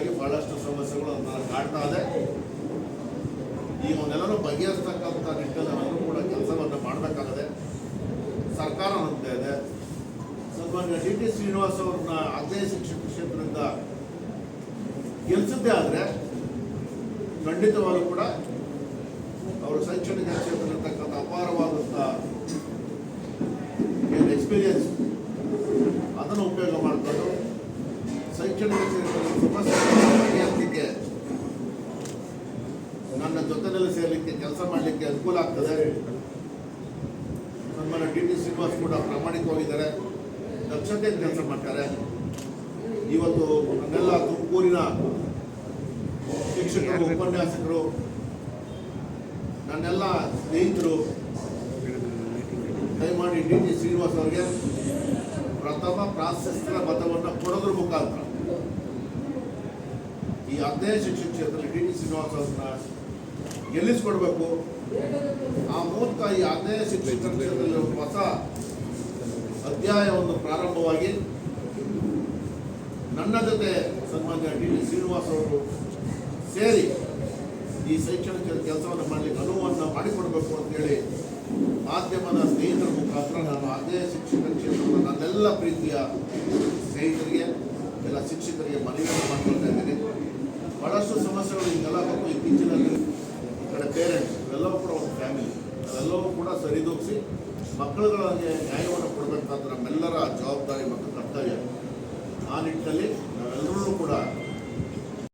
ದಿನಗಳಿಂದಾಗಿ ಬಹಳಷ್ಟು ಸಮಸ್ಯೆಗಳು ನಾನು ಕಾಡ್ತಾ ಇದೆ. ಈ ಒಂದೆಲ್ಲರೂ ಬಗೆಹರಿಸ್ತಕ್ಕಂಥ ನಿಟ್ಟಿನಲ್ಲಿ ಕೂಡ ಕೆಲಸವನ್ನು ಮಾಡಬೇಕಾಗಿದೆ. ಸರ್ಕಾರ ನಂಬ್ತಾ ಇದೆ. ಸನ್ಮಾನ್ಯ ಡಿ ಟಿ ಶ್ರೀನಿವಾಸ್ ಅವ್ರನ್ನ ಅದೇ ಶಿಕ್ಷಣ ಕ್ಷೇತ್ರದಿಂದ ಗೆಲ್ಸಿದ್ದೇ ಆದರೆ ಖಂಡಿತವಾಗೂ ಕೂಡ ಅವರು ಶೈಕ್ಷಣಿಕ ಕ್ಷೇತ್ರದಲ್ಲಿರ್ತಕ್ಕಂಥ ಅಪಾರವಾದಂಥ ಏನು ಎಕ್ಸ್ಪೀರಿಯನ್ಸ್ ಅದನ್ನು ಉಪಯೋಗ ಮಾಡಿಕೊಂಡು ಶೈಕ್ಷಣಿಕ ಕ್ಷೇತ್ರದ ಸಮಸ್ಯೆಗಳನ್ನು ಕೆಲಸ ಮಾಡಲಿಕ್ಕೆ ಅನುಕೂಲ ಆಗ್ತದೆ. ನಮ್ಮನ್ನು ಡಿ ಟಿ ಶ್ರೀನಿವಾಸ್ ಕೂಡ ಪ್ರಾಮಾಣಿಕವಾಗಿದ್ದಾರೆ. ದಕ್ಷತೆಯಿಂದ ಕೆಲಸ ಮಾಡ್ತಾರೆ. ಇವತ್ತು ನನ್ನೆಲ್ಲ ತುಮಕೂರಿನ ಶಿಕ್ಷಕರು, ಉಪನ್ಯಾಸಕರು, ನನ್ನೆಲ್ಲ ಸ್ನೇಹಿತರು, ದಯಮಾಡಿ ಡಿ ಟಿ ಶ್ರೀನಿವಾಸ್ ಅವರಿಗೆ ಪ್ರಥಮ ಪ್ರಾಶಸ್ತ್ಯ ಮತವನ್ನು ಕೊಡೋದ್ರ ಮುಖಾಂತರ ಈ ಅಧ್ಯಯನ ಶಿಕ್ಷಣ ಕ್ಷೇತ್ರದಲ್ಲಿ ಡಿ ಟಿ ಶ್ರೀನಿವಾಸ್ ಅವ್ರನ್ನ ಗೆಲ್ಲಿಸ್ಕೊಡ್ಬೇಕು. ಆ ಮೂಲಕ ಈ ಆದಾಯ ಶಿಕ್ಷಣ ಕ್ಷೇತ್ರದಲ್ಲಿ ಹೊಸ ಅಧ್ಯಾಯವನ್ನು ಪ್ರಾರಂಭವಾಗಿ ನನ್ನ ಜೊತೆ ಸನ್ಮಾನ್ಯ ಡಿ ವಿ ಶ್ರೀನಿವಾಸ್ ಅವರು ಸೇರಿ ಈ ಶೈಕ್ಷಣಿಕ ಕೆಲಸವನ್ನು ಮಾಡಲಿಕ್ಕೆ ಅನುವನ್ನು ಮಾಡಿಕೊಡಬೇಕು ಅಂತೇಳಿ ಮಾಧ್ಯಮದ ಸ್ನೇಹಿತರ ಮುಖಾಂತರ ನಾನು ಅದೇ ಶಿಕ್ಷಕ ಕ್ಷೇತ್ರದ ನನ್ನೆಲ್ಲ ಪ್ರೀತಿಯ ಸ್ನೇಹಿತರಿಗೆ, ಎಲ್ಲ ಶಿಕ್ಷಕರಿಗೆ ಮನವಿಯನ್ನು ಮಾಡಿಕೊಳ್ತಾ ಇದ್ದೀನಿ. ಬಹಳಷ್ಟು ಸಮಸ್ಯೆಗಳು ಈಗೆಲ್ಲ ಇತ್ತೀಚಿನಲ್ಲಿ ಪೇರೆಂಟ್ಸ್, ಇವೆಲ್ಲವೂ ಕೂಡ ಒಂದು ಫ್ಯಾಮಿಲಿ ಅವೆಲ್ಲವೂ ಕೂಡ ಸರಿದೂಗಿಸಿ ಮಕ್ಕಳುಗಳಿಗೆ ನ್ಯಾಯವನ್ನು ಕೊಡಬೇಕಾದ್ರೆ ನಮ್ಮೆಲ್ಲರ ಜವಾಬ್ದಾರಿ ಮತ್ತು ಕರ್ತವ್ಯ. ಆ ನಿಟ್ಟಿನಲ್ಲಿ ನಾವೆಲ್ಲರೂ ಕೂಡ